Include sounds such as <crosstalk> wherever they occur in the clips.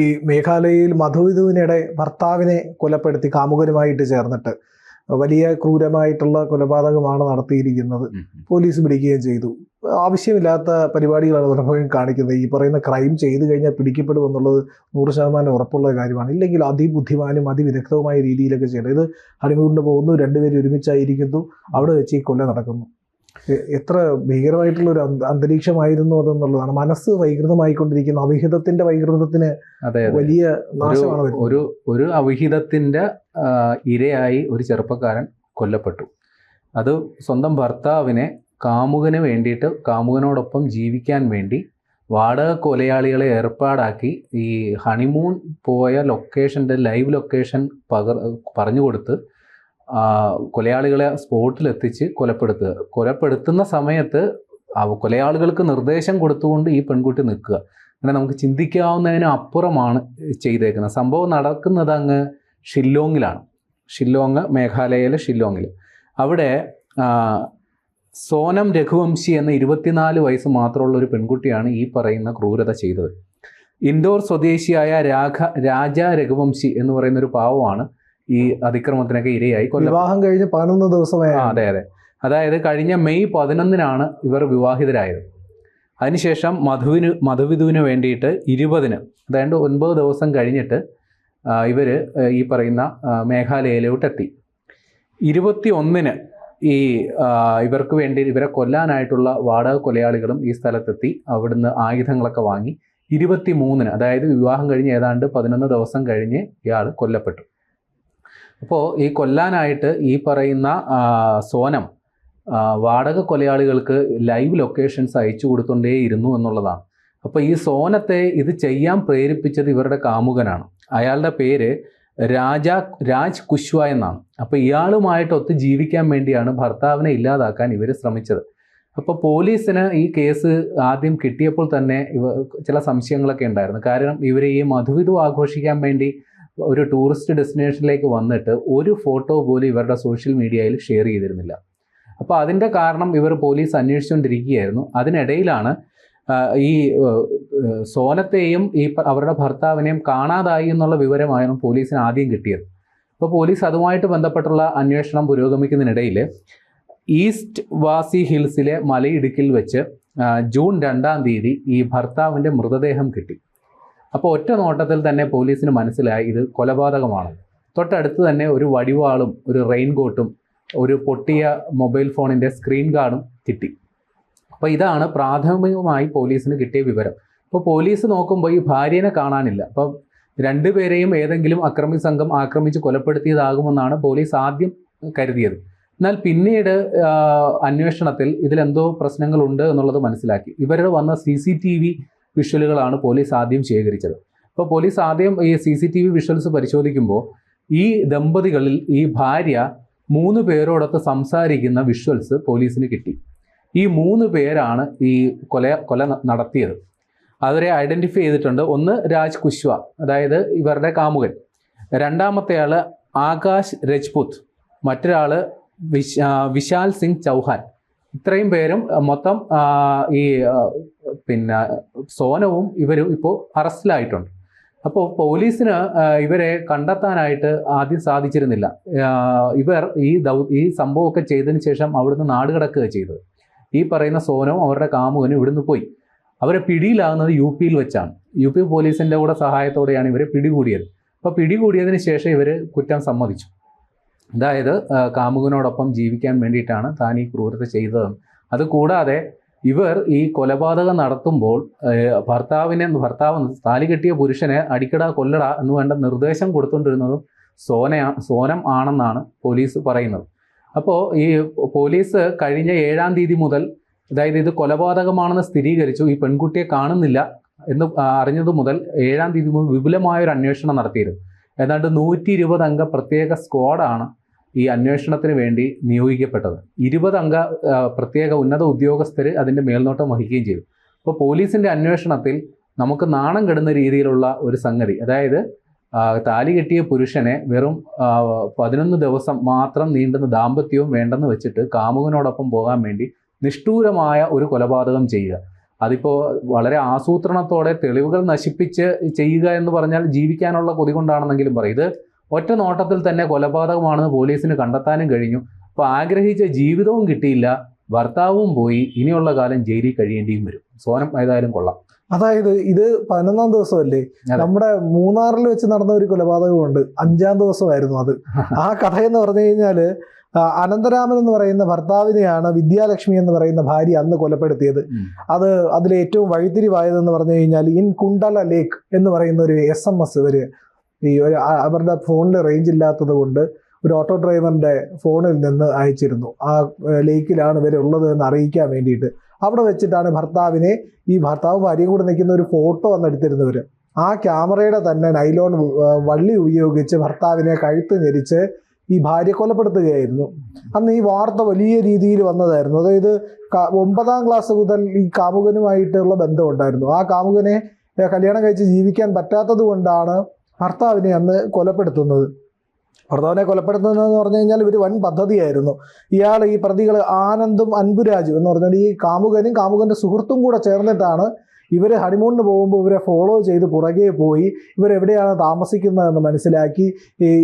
ഈ മേഘാലയയിൽ മധുവിധുവിനിടെ ഭർത്താവിനെ കൊലപ്പെടുത്തി കാമുകനുമായിട്ട് ചേർന്നിട്ട് വലിയ ക്രൂരമായിട്ടുള്ള കൊലപാതകമാണ് നടത്തിയിരിക്കുന്നത്. പോലീസ് പിടിക്കുകയും ചെയ്തു. ആവശ്യമില്ലാത്ത പരിപാടികളാണ് പലപ്പോഴും കാണിക്കുന്നത്. ഈ പറയുന്ന ക്രൈം ചെയ്തു കഴിഞ്ഞാൽ പിടിക്കപ്പെടുമെന്നുള്ളത് നൂറ് ശതമാനം ഉറപ്പുള്ള കാര്യമാണ്. ഇല്ലെങ്കിൽ അതിബുദ്ധിമാനും അതിവിദഗ്ധവുമായ രീതിയിലൊക്കെ ചെയ്യണം. ഇത് ഹണിമൂണിന് പോകുന്നു രണ്ടുപേരും ഒരുമിച്ചായിരിക്കുന്നു അവിടെ വെച്ച് ഈ കൊല നടക്കുന്നു. എത്ര ഭീകരമായിട്ടുള്ള ഒരു അന്ത- അന്തരീക്ഷമായിരുന്നു അതെന്നുള്ളതാണ്. മനസ്സ് വൈകൃതമായിക്കൊണ്ടിരിക്കുന്ന. അവിഹിതത്തിന്റെ വൈകൃതത്തിന് വലിയ ഒരു നാശമാണ് ഒരു ഒരു അവിഹിതത്തിന്റെ ഇരയായി ഒരു ചെറുപ്പക്കാരൻ കൊല്ലപ്പെട്ടു. അത് സ്വന്തം ഭർത്താവിനെ കാമുകന് വേണ്ടിയിട്ട് കാമുകനോടൊപ്പം ജീവിക്കാൻ വേണ്ടി വാടക കൊലയാളികളെ ഏർപ്പാടാക്കി ഈ ഹണിമൂൺ പോയ ലൊക്കേഷന്റെ ലൈവ് ലൊക്കേഷൻ പകർ പറഞ്ഞു കൊടുത്ത് കൊലയാളികളെ സ്പോട്ടിലെത്തിച്ച് കൊലപ്പെടുത്തുക. കൊലപ്പെടുത്തുന്ന സമയത്ത് കൊലയാളികൾക്ക് നിർദ്ദേശം കൊടുത്തുകൊണ്ട് ഈ പെൺകുട്ടി നിൽക്കുക. അങ്ങനെ നമുക്ക് ചിന്തിക്കാവുന്നതിന് അപ്പുറമാണ് ചെയ്തേക്കുന്നത്. സംഭവം നടക്കുന്നത് അങ്ങ് ഷില്ലോങ്ങിലാണ്. ഷില്ലോങ് മേഘാലയയിലെ ഷില്ലോങ്ങിൽ. അവിടെ സോനം രഘുവംശി എന്ന ഇരുപത്തിനാല് വയസ്സ് മാത്രമുള്ള ഒരു പെൺകുട്ടിയാണ് ഈ പറയുന്ന ക്രൂരത ചെയ്തത്. ഇൻഡോർ സ്വദേശിയായ രാഘ രാജ രഘുവംശി എന്ന് പറയുന്ന ഒരു പാവമാണ് ഈ അതിക്രമത്തിനൊക്കെ ഇരയായി വിവാഹം കഴിഞ്ഞ് പതിനൊന്ന് ദിവസമായി അതെ അതെ. അതായത് കഴിഞ്ഞ മെയ് പതിനൊന്നിനാണ് ഇവർ വിവാഹിതരായത്. അതിനുശേഷം മധുവിന് മധുവിധുവിന് വേണ്ടിയിട്ട് ഇരുപതിന് അതായത് ഒൻപത് ദിവസം കഴിഞ്ഞിട്ട് ഇവർ ഈ പറയുന്ന മേഘാലയയിലോട്ടെത്തി. ഇരുപത്തി ഒന്നിന് ഈ ഇവർക്ക് വേണ്ടി ഇവരെ കൊല്ലാനായിട്ടുള്ള വാടക കൊലയാളികളും ഈ സ്ഥലത്തെത്തി. അവിടുന്ന് ആയുധങ്ങളൊക്കെ വാങ്ങി ഇരുപത്തി മൂന്നിന് അതായത് വിവാഹം കഴിഞ്ഞ് ഏതാണ്ട് പതിനൊന്ന് ദിവസം കഴിഞ്ഞ് ഇയാൾ കൊല്ലപ്പെട്ടു. അപ്പോൾ ഈ കൊല്ലാനായിട്ട് ഈ പറയുന്ന സോനം വാടക കൊലയാളികൾക്ക് ലൈവ് ലൊക്കേഷൻസ് അയച്ചു കൊടുത്തുകൊണ്ടേയിരുന്നു എന്നുള്ളതാണ്. അപ്പോൾ ഈ സോനത്തെ ഇത് ചെയ്യാൻ പ്രേരിപ്പിച്ചത് ഇവരുടെ കാമുകനാണ്. അയാളുടെ പേര് രാജ രാജ് കുശ്വ എന്നാണ്. അപ്പോൾ ഇയാളുമായിട്ട് ഒത്ത് ജീവിക്കാൻ വേണ്ടിയാണ് ഭർത്താവിനെ ഇല്ലാതാക്കാൻ ഇവർ ശ്രമിച്ചത്. അപ്പോൾ പോലീസിന് ഈ കേസ് ആദ്യം കിട്ടിയപ്പോൾ തന്നെ ഇവ ചില സംശയങ്ങളൊക്കെ ഉണ്ടായിരുന്നു. കാരണം ഇവരെ ഈ മധുവിധു ആഘോഷിക്കാൻ വേണ്ടി ഒരു ടൂറിസ്റ്റ് ഡെസ്റ്റിനേഷനിലേക്ക് വന്നിട്ട് ഒരു ഫോട്ടോ പോലും ഇവരുടെ സോഷ്യൽ മീഡിയയിൽ ഷെയർ ചെയ്തിരുന്നില്ല. അപ്പോൾ അതിന്റെ കാരണം ഇവർ പോലീസ് അന്വേഷിച്ചുകൊണ്ടിരിക്കുകയായിരുന്നു. അതിനിടയിലാണ് ഈ സോനത്തെയും ഈ അവരുടെ ഭർത്താവിനെയും കാണാതായി എന്നുള്ള വിവരമായിരുന്നു പോലീസിന് ആദ്യം കിട്ടിയത്. അപ്പോൾ പോലീസ് അതുമായിട്ട് ബന്ധപ്പെട്ടുള്ള അന്വേഷണം പുരോഗമിക്കുന്നതിനിടയിൽ ഈസ്റ്റ് വാസി ഹിൽസിലെ മലയിടുക്കിൽ വെച്ച് ജൂൺ രണ്ടാം തീയതി ഈ ഭർത്താവിന്റെ മൃതദേഹം കിട്ടി. അപ്പോൾ ഒറ്റ നോട്ടത്തിൽ തന്നെ പോലീസിന് മനസ്സിലായി ഇത് കൊലപാതകമാണ്. തൊട്ടടുത്ത് തന്നെ ഒരു വടിവാളും ഒരു റെയിൻകോട്ടും ഒരു പൊട്ടിയ മൊബൈൽ ഫോണിന്റെ സ്ക്രീൻ ഗാർഡും കിട്ടി. അപ്പോൾ ഇതാണ് പ്രാഥമികമായി പോലീസിന് കിട്ടിയ വിവരം. അപ്പോൾ പോലീസ് നോക്കുമ്പോൾ ഈ ഭാര്യനെ കാണാനില്ല. അപ്പം രണ്ടുപേരെയും ഏതെങ്കിലും അക്രമി സംഘം ആക്രമിച്ച് കൊലപ്പെടുത്തിയതാകുമെന്നാണ് പോലീസ് ആദ്യം കരുതിയത്. എന്നാൽ പിന്നീട് അന്വേഷണത്തിൽ ഇതിലെന്തോ പ്രശ്നങ്ങളുണ്ട് എന്നുള്ളത് മനസ്സിലാക്കി. ഇവരുടെ വന്ന സി വിഷ്വലുകളാണ് പോലീസ് ആദ്യം ശേഖരിച്ചത്. അപ്പോൾ പോലീസ് ആദ്യം ഈ C C T V visuals പരിശോധിക്കുമ്പോൾ ഈ ദമ്പതികളിൽ ഈ ഭാര്യ മൂന്ന് പേരോടൊത്ത് സംസാരിക്കുന്ന വിഷ്വൽസ് പോലീസിന് കിട്ടി. ഈ മൂന്ന് പേരാണ് ഈ കൊല കൊല നടത്തിയത്. അവരെ ഐഡന്റിഫൈ ചെയ്തിട്ടുണ്ട്. ഒന്ന് രാജ് കുശ്വ അതായത് ഇവരുടെ കാമുകൻ. രണ്ടാമത്തെ ആൾ ആകാശ് രജ്പുത്. മറ്റൊരാൾ വിശാൽ സിംഗ് ചൗഹാൻ. ഇത്രയും പേരും മൊത്തം ഈ പിന്നെ സോനവും ഇവരും ഇപ്പോൾ അറസ്റ്റിലായിട്ടുണ്ട്. അപ്പോൾ പോലീസിന് ഇവരെ കണ്ടെത്താനായിട്ട് ആദ്യം സാധിച്ചിരുന്നില്ല. ഇവർ ഈ ദൗ ഈ സംഭവമൊക്കെ ചെയ്തതിന് ശേഷം അവിടുന്ന് നാട് കടക്കുക ചെയ്തത്. ഈ പറയുന്ന സോനവും അവരുടെ കാമുകനും ഇവിടുന്ന് പോയി. അവരെ പിടിയിലാകുന്നത് യു പിയിൽ വെച്ചാണ്. യു പി പോലീസിന്റെ കൂടെ സഹായത്തോടെയാണ് ഇവരെ പിടികൂടിയത്. അപ്പോൾ പിടികൂടിയതിന് ശേഷം ഇവർ കുറ്റം സമ്മതിച്ചു. അതായത് കാമുകനോടൊപ്പം ജീവിക്കാൻ വേണ്ടിയിട്ടാണ് താൻ ഈ ക്രൂരത ചെയ്തതെന്ന്. അതുകൂടാതെ ഇവർ ഈ കൊലപാതകം നടത്തുമ്പോൾ ഭർത്താവിനെ ഭർത്താവ് താലി കെട്ടിയ പുരുഷനെ അടിക്കട കൊല്ലട എന്ന് വേണ്ട നിർദ്ദേശം കൊടുത്തുകൊണ്ടിരുന്നതും സോനയാ സോനം ആണെന്നാണ് പോലീസ് പറയുന്നത്. അപ്പോൾ ഈ പോലീസ് കഴിഞ്ഞ ഏഴാം തീയതി മുതൽ അതായത് ഇത് കൊലപാതകമാണെന്ന് സ്ഥിരീകരിച്ചു ഈ പെൺകുട്ടിയെ കാണുന്നില്ല എന്ന് അറിഞ്ഞതു മുതൽ ഏഴാം തീയതി മുതൽ വിപുലമായ ഒരു അന്വേഷണം നടത്തിയിരുന്നു. ഏതാണ്ട് നൂറ്റി ഇരുപത് അംഗ പ്രത്യേക സ്ക്വാഡാണ് ഈ അന്വേഷണത്തിന് വേണ്ടി നിയോഗിക്കപ്പെട്ടത്. ഇരുപത് അംഗ പ്രത്യേക ഉന്നത ഉദ്യോഗസ്ഥർ അതിന്റെ മേൽനോട്ടം വഹിക്കുകയും ചെയ്തു. അപ്പോൾ പോലീസിന്റെ അന്വേഷണത്തിൽ നമുക്ക് നാണം കെടുന്ന രീതിയിലുള്ള ഒരു സംഗതി അതായത് താലി കെട്ടിയ പുരുഷനെ വെറും പതിനൊന്ന് ദിവസം മാത്രം നീണ്ടുന്ന ദാമ്പത്യവും വേണ്ടെന്ന് വെച്ചിട്ട് കാമുകനോടൊപ്പം പോകാൻ വേണ്ടി നിഷ്ഠൂരമായ ഒരു കൊലപാതകം ചെയ്യുക. അതിപ്പോൾ വളരെ ആസൂത്രണത്തോടെ തെളിവുകൾ നശിപ്പിച്ച് ചെയ്യുക എന്ന് പറഞ്ഞാൽ ജീവിക്കാനുള്ള കൊതി കൊണ്ടാണെന്നെങ്കിലും പറയും. ഇത് ഒറ്റ നോട്ടത്തിൽ തന്നെ കൊലപാതകമാണെന്ന് പോലീസിന് കണ്ടെത്താനും കഴിഞ്ഞു. അപ്പോൾ ആഗ്രഹിച്ച ജീവിതവും കിട്ടിയില്ല. ഭർത്താവും പോയി. ഇനിയുള്ള കാലം ജയിലിൽ കഴിയേണ്ടിയും വരും. സോനം ഏതായാലും കൊള്ളാം. അതായത് ഇത് പതിനൊന്നാം ദിവസമല്ലേ. നമ്മുടെ മൂന്നാറിൽ വെച്ച് നടന്ന ഒരു കൊലപാതകമുണ്ട്. അഞ്ചാം ദിവസമായിരുന്നു അത്. <laughs> ആ കഥയെന്ന് പറഞ്ഞു കഴിഞ്ഞാൽ അനന്തരാമൻ എന്ന് പറയുന്ന ഭർത്താവിനെയാണ് വിദ്യാലക്ഷ്മി എന്ന് പറയുന്ന ഭാര്യ അന്ന് കൊലപ്പെടുത്തിയത്. അത് അതിൽ ഏറ്റവും വഴിത്തിരിവായതെന്ന് പറഞ്ഞു കഴിഞ്ഞാൽ ഇൻ കുണ്ടല ലേക്ക് എന്ന് പറയുന്ന ഒരു എസ് എം എസ് ഇവർ ഈ ഒരു അവരുടെ ഫോണിൽ റേഞ്ച് ഇല്ലാത്തത് കൊണ്ട് ഒരു ഓട്ടോ ഡ്രൈവറിന്റെ ഫോണിൽ നിന്ന് അയച്ചിരുന്നു. ആ ലേക്കിലാണ് ഇവർ ഉള്ളത് എന്ന് അറിയിക്കാൻ വേണ്ടിയിട്ട്. അവിടെ വെച്ചിട്ടാണ് ഭർത്താവിനെ ഈ ഭർത്താവ് ഭാര്യയും കൂടെ നിൽക്കുന്ന ഒരു ഫോട്ടോ വന്ന് എടുത്തിരുന്നവർ ആ ക്യാമറയുടെ തന്നെ നൈലോൺ വള്ളി ഉപയോഗിച്ച് ഭർത്താവിനെ കഴുത്ത് ഞെരിച്ച് ഈ ഭാര്യ കൊലപ്പെടുത്തുകയായിരുന്നു. അന്ന് ഈ വാർത്ത വലിയ രീതിയിൽ വന്നതായിരുന്നു. അതായത് ഒമ്പതാം ക്ലാസ് മുതൽ ഈ കാമുകനുമായിട്ടുള്ള ബന്ധമുണ്ടായിരുന്നു ആ കാമുകനെ കല്യാണം കഴിച്ച് ജീവിക്കാൻ പറ്റാത്തത് കൊണ്ടാണ് ഭർത്താവിനെ അന്ന് കൊലപ്പെടുത്തുന്നത്. ഭർത്താവിനെ കൊലപ്പെടുത്തുന്നതെന്ന് പറഞ്ഞു കഴിഞ്ഞാൽ ഇവർ വൻ പദ്ധതിയായിരുന്നു. ഇയാൾ ഈ പ്രതികൾ ആനന്ദും അൻപുരാജും എന്ന് പറഞ്ഞാൽ ഈ കാമുകനും കാമുകന്റെ സുഹൃത്തും കൂടെ ചേർന്നിട്ടാണ് ഇവർ ഹണിമൂണിന് പോകുമ്പോൾ ഇവരെ ഫോളോ ചെയ്ത് പുറകെ പോയി ഇവരെവിടെയാണ് താമസിക്കുന്നതെന്ന് മനസ്സിലാക്കി.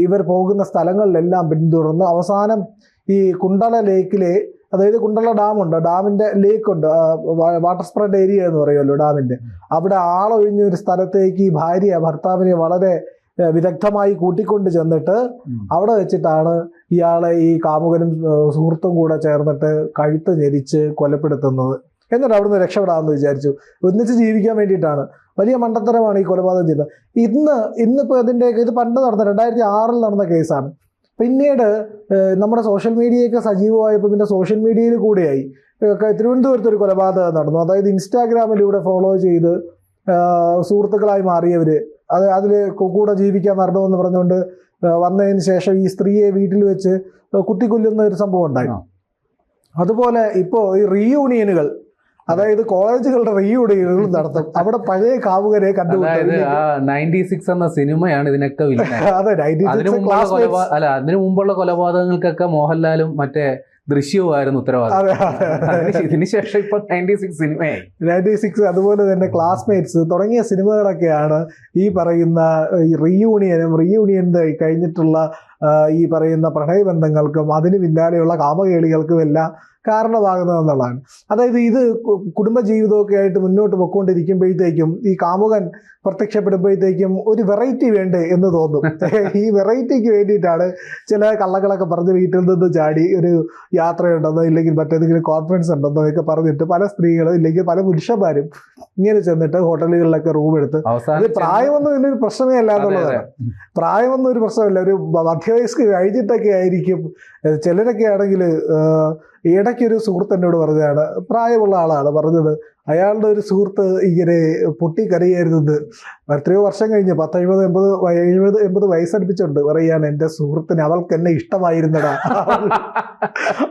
ഇവർ പോകുന്ന സ്ഥലങ്ങളിലെല്ലാം പിന്തുടർന്ന് അവസാനം ഈ കുണ്ടള ലേക്കിലെ അതായത് കുണ്ടള ഡാമുണ്ട് ഡാമിന്റെ ലേക്ക് ഉണ്ട്. വാട്ടർ സ്പ്രെഡ് ഏരിയ എന്ന് പറയുമല്ലോ ഡാമിന്റെ. അവിടെ ആളൊഴിഞ്ഞ ഒരു സ്ഥലത്തേക്ക് ഈ ഭാര്യ ഭർത്താവിനെ വളരെ വിദഗ്ധമായി കൂട്ടിക്കൊണ്ട് ചെന്നിട്ട് അവിടെ വെച്ചിട്ടാണ് ഇയാളെ ഈ കാമുകനും സുഹൃത്തും കൂടെ ചേർന്നിട്ട് കഴുത്ത് ഞെരിച്ച് കൊലപ്പെടുത്തുന്നത്. എന്നിട്ട് അവിടുന്ന് രക്ഷപ്പെടാമെന്ന് വിചാരിച്ചു. ഒന്നിച്ച് ജീവിക്കാൻ വേണ്ടിയിട്ടാണ്. വലിയ മണ്ടത്തരമാണ് ഈ കൊലപാതകം ചെയ്തത്. ഇന്ന് ഇന്നിപ്പോ ഇതിന്റെ ഇത് പണ്ട് നടന്ന രണ്ടായിരത്തി ആറിൽ നടന്ന കേസാണ് പിന്നീട് നമ്മുടെ സോഷ്യൽ മീഡിയയൊക്കെ സജീവമായപ്പോൾ പിന്നെ സോഷ്യൽ മീഡിയയിൽ കൂടെയായി. തിരുവനന്തപുരത്ത് ഒരു കൊലപാതകം നടന്നു. അതായത് ഇൻസ്റ്റാഗ്രാമിലൂടെ ഫോളോ ചെയ്ത് സുഹൃത്തുക്കളായി മാറിയവർ അത് അതിൽ കൂടെ ജീവിക്കാൻ മരണമെന്ന് പറഞ്ഞുകൊണ്ട് വന്നതിന് ശേഷം ഈ സ്ത്രീയെ വീട്ടിൽ വെച്ച് കുത്തിക്കൊല്ലുന്ന ഒരു സംഭവം ഉണ്ടായി. അതുപോലെ ഇപ്പോൾ ഈ റീയൂണിയനുകൾ അതായത് കോളേജുകളുടെ റീയൂണിയനുകൾ നടത്തും. അവിടെ പഴയ കാവുകരെ നയന്റി സിക്സ് എന്ന സിനിമയാണ് ഇതിനൊക്കെ <laughs> അതെ നയന്റി സിക്സ് അല്ല അതിനു മുമ്പുള്ള കൊലപാതകങ്ങൾക്കൊക്കെ മോഹൻലാലും മറ്റേ ദൃശ്യവുമായിരുന്നു ഉത്തരവാദിത്വം. അതെ അതെ അതിന് ഇതിന് ശേഷം ഇപ്പൊ നയന്റി സിക്സ് സിനിമയായി. നയന്റി സിക്സ് അതുപോലെ തന്നെ ക്ലാസ്മേറ്റ്സ് തുടങ്ങിയ സിനിമകളൊക്കെയാണ് ഈ പറയുന്ന ഈ റീയൂണിയനും റീയൂണിയൻ കഴിഞ്ഞിട്ടുള്ള ഈ പറയുന്ന പ്രണയബന്ധങ്ങൾക്കും അതിന് പിന്നാലെയുള്ള കാമകേളികൾക്കും എല്ലാം കാരണമാകുന്നതെന്നുള്ളതാണ് അതായത് ഇത് കുടുംബജീവിതമൊക്കെ ആയിട്ട് മുന്നോട്ട് പൊയ്ക്കൊണ്ടിരിക്കുമ്പോഴത്തേക്കും ഈ കാമുകൻ പ്രത്യക്ഷപ്പെടുമ്പോഴത്തേക്കും ഒരു വെറൈറ്റി വേണ്ടേ എന്ന് തോന്നും. <laughs> ഈ വെറൈറ്റിക്ക് വേണ്ടിയിട്ടാണ് ചില കള്ളങ്ങളൊക്കെ പറഞ്ഞ് വീട്ടിൽ നിന്ന് ചാടി ഒരു യാത്രയുണ്ടെന്നോ ഇല്ലെങ്കിൽ മറ്റേതെങ്കിലും കോൺഫറൻസ് ഉണ്ടെന്നോ ഒക്കെ പറഞ്ഞിട്ട് പല സ്ത്രീകളും ഇല്ലെങ്കിൽ പല പുരുഷന്മാരും ഇങ്ങനെ ചെന്നിട്ട് ഹോട്ടലുകളിലൊക്കെ റൂം എടുത്ത്. പ്രായമൊന്നും ഇതിനൊരു പ്രശ്നമേ അല്ല എന്നുള്ളതാണ്. പ്രായമൊന്നും ഒരു പ്രശ്നമല്ല. ഒരു മ- മധ്യവയസ്ക് കഴിഞ്ഞിട്ടൊക്കെ ആയിരിക്കും. ചിലരൊക്കെ ആണെങ്കിൽ ഇടയ്ക്കൊരു സുഹൃത്ത് എന്നോട് പറഞ്ഞതാണ് പ്രായമുള്ള ആളാണ് പറഞ്ഞത്. അയാളുടെ ഒരു സുഹൃത്ത് ഇങ്ങനെ പൊട്ടിക്കരയായിരുന്നത്. എത്രയോ വർഷം കഴിഞ്ഞ് പത്ത് എഴുപത് എൺപത് എഴുപത് എൺപത് വയസ്സടുപ്പിച്ചുണ്ട് പറയാണ് എന്റെ സുഹൃത്തിന് അവൾക്ക് എന്നെ ഇഷ്ടമായിരുന്നടാ.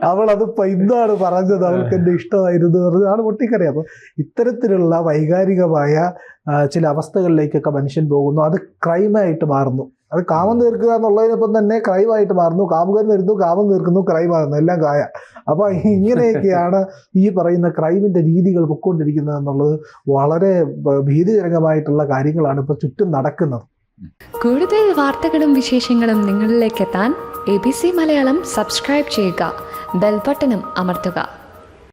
അവൾ- അത് ഇന്നാണ് പറഞ്ഞത് അവൾക്ക് എന്നെ ഇഷ്ടമായിരുന്നു പറഞ്ഞത് ആണ് ആൾ അപ്പോൾ അപ്പൊ ഇത്തരത്തിലുള്ള വൈകാരികമായ ചില അവസ്ഥകളിലേക്കൊക്കെ മനുഷ്യൻ പോകുന്നു. അത് ക്രൈമായിട്ട് മാറുന്നു. അത് കാമം തീർക്കുക എന്നുള്ളതിനൊപ്പം തന്നെ ക്രൈമായിട്ട് മാറുന്നു. കാമുകൻ വരുന്നു കാമം തീർക്കുന്നു ക്രൈമാകുന്നു എല്ലാം കായ. അപ്പോൾ <laughs> ഇങ്ങനെയൊക്കെയാണ് ഈ പറയുന്ന ക്രൈമിന്റെ രീതികൾ പൊക്കൊണ്ടിരിക്കുന്നത് എന്നുള്ളത് വളരെ ഭീതിജനകമായിട്ടുള്ള കാര്യങ്ങളാണ് ഇപ്പൊ ചുറ്റും നടക്കുന്നത്. കൂടുതൽ വാർത്തകളും വിശേഷങ്ങളും നിങ്ങളിലേക്ക് എത്താൻ A B C Malayalam subscribe ചെയ്യുക. ബെൽബട്ടനും അമർത്തുക.